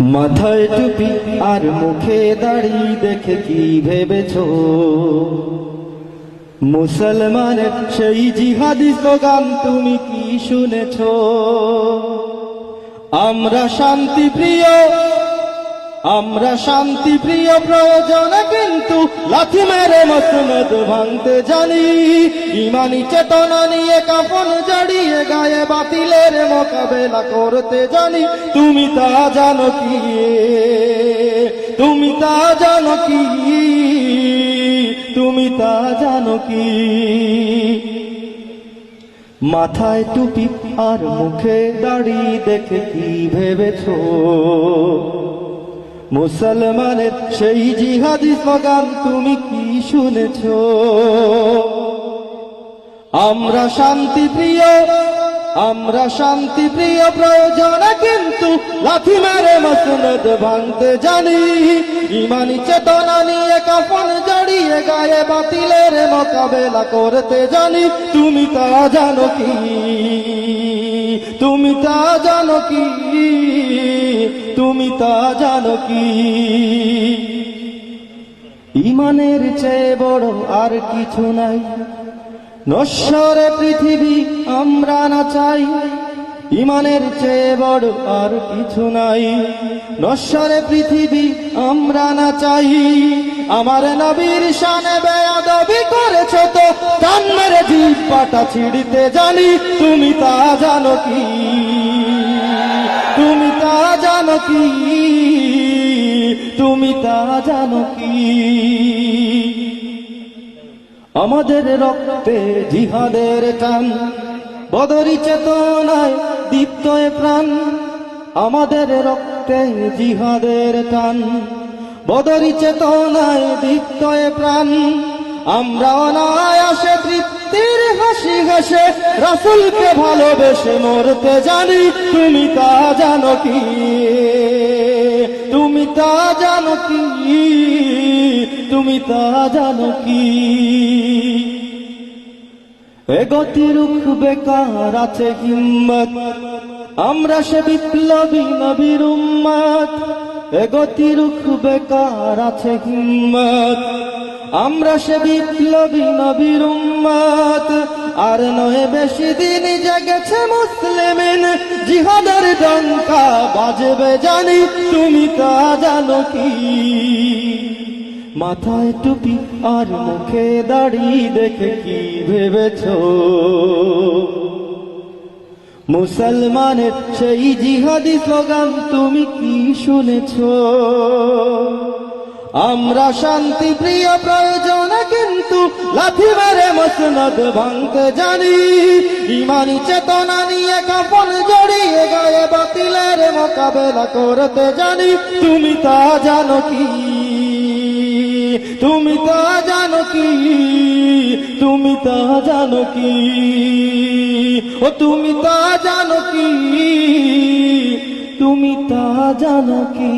মাথায় টুপি আর মুখে দাড়ি দেখে কি ভেবেছ? মুসলমানের সেই জিহাদি স্লোগান তুমি কি শুনেছ? আমরা শান্তি প্রিয় আমরা শান্তি প্রিয় প্রয়োজন, কিন্তু লাথি মেরে মসনদ ভাঙতে জানি। ইমানি চেতনা নিয়ে কাপন জড়িয়ে গায়ে বাতিলের মোকাবেলা করতে জানি। তুমি তা জানো কি? তুমি তা জানো কি? তুমি তা জানো কি? মাথায় টুপি আর মুখে দাড়ি দেখে কি ভেবেছো? মুসলমানের সেই জিহাদি স্লোগান তুমি কি শুনেছ? আমরা শান্তি প্রিয়, আমরা শান্তি প্রিয় প্রয়োজন, কিন্তু লাথি মেরে মসনদ ভাঙতে জানি। ইমানি চেতনা নিয়ে কাফন জড়িয়ে গায়ে বাতিলের মোকাবেলা করতে জানি। তুমি তা জানো কি? তুমি তা জানো কি? তুমি তা জানো কি? ইমানের চেয়ে বড় আর কিছু নাই। নশ্বরে পৃথিবী আমরা না চাই। ইমানের চেয়ে বড় আর কিছু নাই। নশ্বরে পৃথিবী আমরা না চাই। আমার নবীর শানে বেয়াদবি করেছ তো কান মেরে জিব্বাটা ছিড়তে জানি, তুমি তা জানো কি? তুমি তা জানো কি? তুমি তা জানো কি? আমাদের রক্তে জিহাদের টান, বদরি চেতনায় দীপ্ত প্রাণ, আমাদের রক্তে জিহাদের টান। বদরি চেতনায় দীপ্ত এ প্রাণ, আমরা অনায়াসে তৃপ্তির হাসি হাসে রাসুলকে ভালোবেসে মরতে জানি, তুমি তা জানো কি? তুমি তা জানো কি? তুমি তা জানো কি? এ গতি রুখ বেকার আছে হিম্মত। আমরা সে বিপ্লবী নবীর উম্মত। এ গতি রুখ বেকার আছে হিম্মত। আমরা সে বিপ্লবী নবীর উম্মত। আর নয় বেশি দিন জেগেছে মুসলিমিন। জিহাদের ডঙ্কা বাজবে জানি, তুমি তা জানো কি? মাথায় টুপি আর মুখে দাড়ি দেখে কি ভেবেছ? মুসলমানের সেই জিহাদি স্লোগান তুমি কি শুনেছ? আমরা শান্তি প্রিয় প্রয়োজন, কিন্তু লাথি মেরে মসনদ ভাঙতে জানি। ইমানি চেতনা নিয়ে কাপন জড়িয়ে গায়ে বাতিলের মোকাবেলা করতে জানি। তুমি তা জানো কি? তুমি তা জানো কি? তুমি তা জানো কি? ও তুমি তা জানো কি? তুমি তা জানো কি?